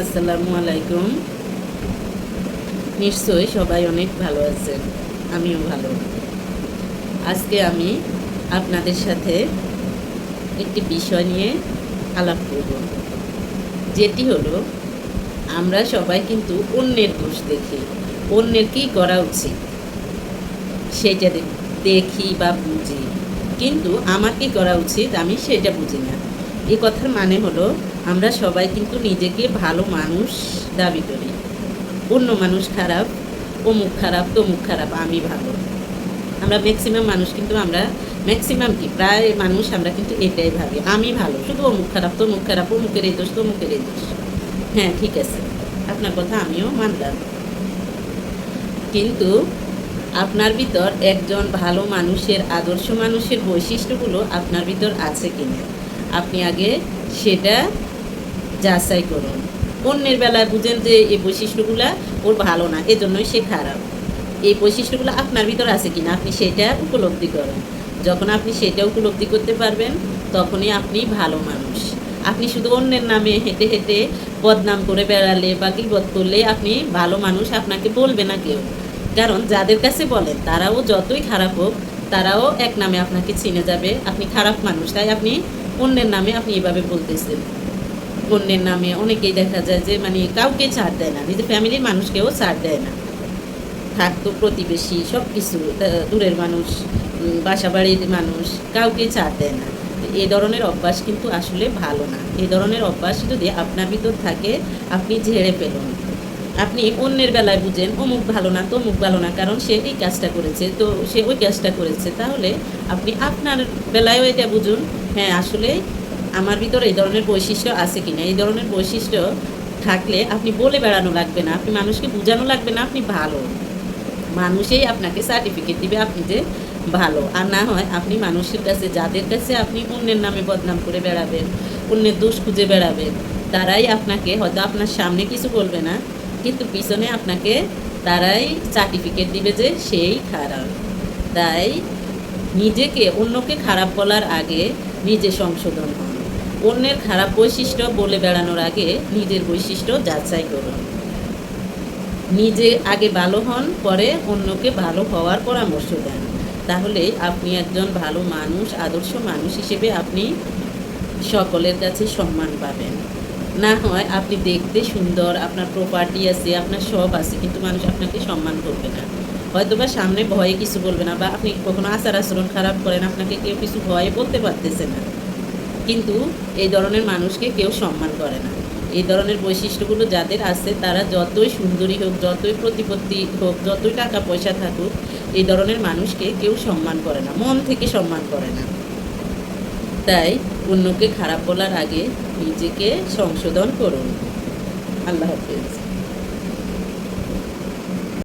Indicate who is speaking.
Speaker 1: আসসালামু আলাইকুম। নিশ্চয়ই সবাই অনেক ভালো আছেন, আমিও ভালো। আজকে আমি আপনাদের সাথে একটি বিষয় নিয়ে আলাপ করব, যেটি হলো, আমরা সবাই কিন্তু অন্যের দোষ দেখি, অন্যের কী করা উচিত, সেটা দেখি বা বুঝি। কিন্তু আমার কী করা উচিত, আমি সেটা বুঝি না। এ কথার মানে হলো আমরা সবাই কিন্তু নিজেকে ভালো মানুষ দাবি করি। অন্য মানুষ খারাপ, অমুক খারাপ, তমুক খারাপ, আমি ভালো। আমরা ম্যাক্সিমাম মানুষ কিন্তু আমরা ম্যাক্সিমাম কি? প্রায় মানুষ আমরা কিন্তু এটাই ভাবি, আমি ভালো, শুধু অমুক খারাপ, তমুক খারাপ অমুকের এই দোষ তমুকের এই দোষ। হ্যাঁ ঠিক আছে। আপনার কথা আমিও মানলাম। কিন্তু আপনার ভিতর একজন ভালো মানুষের, আদর্শ মানুষের বৈশিষ্ট্যগুলো আপনার ভিতর আছে কিনা? আপনি আগে সেটা যাচাই করুন। অন্যের বেলায় বুঝেন যে এই বৈশিষ্ট্যগুলো ওর ভালো না, এজন্যই সে খারাপ। এই বৈশিষ্ট্যগুলো আপনার ভিতর আছে কিনা, আপনি সেটা উপলব্ধি করেন। যখন আপনি সেটা উপলব্ধি করতে পারবেন, তখনই আপনি ভালো মানুষ। আপনি শুধু অন্যের নামে হেঁটে হেঁটে বদনাম করে বেড়ালে বা গিবত করলে আপনি ভালো মানুষ আপনাকে বলবে না কেউ। কারণ যাদের কাছে বলেন, তারাও যতই খারাপ হোক, তারাও এক নামে আপনাকে চিনে যাবে। আপনি খারাপ মানুষ, তাই আপনি অন্যের নামে আপনি এভাবে বলতেছেন। অন্যের নামে অনেকেই দেখা যায় যে মানে কাউকে ছাড় দেয় না নিজের ফ্যামিলির মানুষকেও ছাড় দেয় না। থাকতো প্রতিবেশী সব কিছু দূরের মানুষ উম, বাসা বাড়ির মানুষ কাউকে ছাড় দেয় না। এই ধরনের অভ্যাস কিন্তু আসলে ভালো না। এই ধরনের অভ্যাস যদি আপনার ভিতর থাকে আপনি ঝেড়ে ফেলুন। আপনি অন্যের বেলায় বুঝেন অমুক ভালো না তমুক ভালো না কারণ সে এই কাজটা করেছে তো সে ওই কাজটা করেছে। তাহলে আপনি আপনার বেলায়ও এটা বুঝুন হ্যাঁ আসলে আমার ভিতরে এই ধরনের বৈশিষ্ট্য আছে কিনা? এই ধরনের বৈশিষ্ট্য থাকলে আপনি বলে বেড়ানো লাগবে না, আপনি মানুষকে বোঝানো লাগবে না আপনি ভালো। মানুষেই আপনাকে সার্টিফিকেট দিবে আপনি যে ভালো। আর না হয় আপনি মানুষের কাছে, যাদের কাছে আপনি অন্যের নামে বদনাম করে বেড়াবেন, অন্যের দোষ খুঁজে বেড়াবেন, তারাই আপনাকে হয়তো আপনার সামনে কিছু বলবে না, কিন্তু পিছনে আপনাকে তারাই সার্টিফিকেট দিবে যে সেই খারাপ। তাই নিজেকে অন্যকে খারাপ বলার আগে নিজে সংশোধন হন। অন্যের খারাপ বৈশিষ্ট্য বলে বেড়ানোর আগে নিজের বৈশিষ্ট্য যাচাই করুন। নিজে আগে ভালো হন, পরে অন্যকে ভালো হওয়ার পরামর্শ দেন। তাহলে আপনি একজন ভালো মানুষ, আদর্শ মানুষ হিসেবে আপনি সকলের কাছে সম্মান পাবেন। না হয় আপনি দেখতে সুন্দর, আপনার প্রপার্টি আছে, আপনার সব আছে, কিন্তু মানুষ আপনাকে সম্মান করবে না। হয়তো বা সামনে ভয়ে কিছু বলবে না বা আপনি কখনো আচার আচরণ খারাপ করেন, আপনাকে কেউ কিছু ভয়ে বলতে পারতেছে না। কিন্তু এই ধরনের মানুষকে কেউ সম্মান করে না। এই ধরনের বৈশিষ্ট্যগুলো যাদের আছে, তারা যতই সুন্দরী হোক, যতই প্রতিপত্তি হোক, যতই টাকা পয়সা থাকুক, এই ধরনের মানুষকে কেউ সম্মান করে না, মন থেকে সম্মান করে না। তাই অন্যকে খারাপ বলার আগে নিজেকে সংশোধন করুন। আল্লাহ হাফিজ।